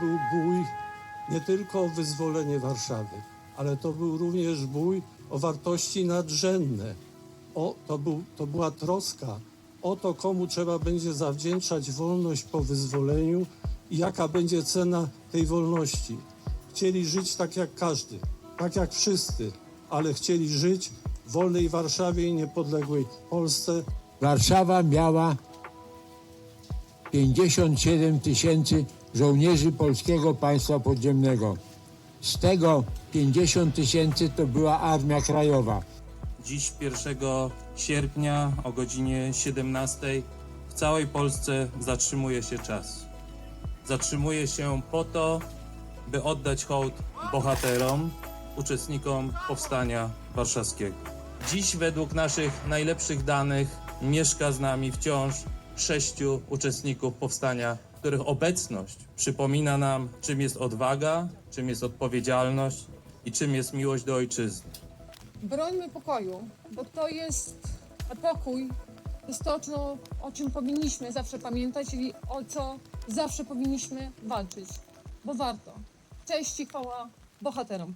był bój nie tylko o wyzwolenie Warszawy, ale to był również bój o wartości nadrzędne. O, to, był, to była troska o to, komu trzeba będzie zawdzięczać wolność po wyzwoleniu i jaka będzie cena tej wolności. Chcieli żyć tak jak każdy, tak jak wszyscy, ale chcieli żyć w wolnej Warszawie i niepodległej Polsce, Warszawa miała 57 tysięcy żołnierzy Polskiego Państwa Podziemnego. Z tego 50 tysięcy to była Armia Krajowa. Dziś 1 sierpnia o godzinie 17 w całej Polsce zatrzymuje się czas. Zatrzymuje się po to, by oddać hołd bohaterom, uczestnikom powstania warszawskiego. Dziś według naszych najlepszych danych mieszka z nami wciąż sześciu uczestników powstania, których obecność przypomina nam, czym jest odwaga, czym jest odpowiedzialność i czym jest miłość do ojczyzny. brońmy pokoju, bo to jest pokój, to jest to, co, o czym powinniśmy zawsze pamiętać i o co zawsze powinniśmy walczyć, bo warto. Cześć i chwała bohaterom.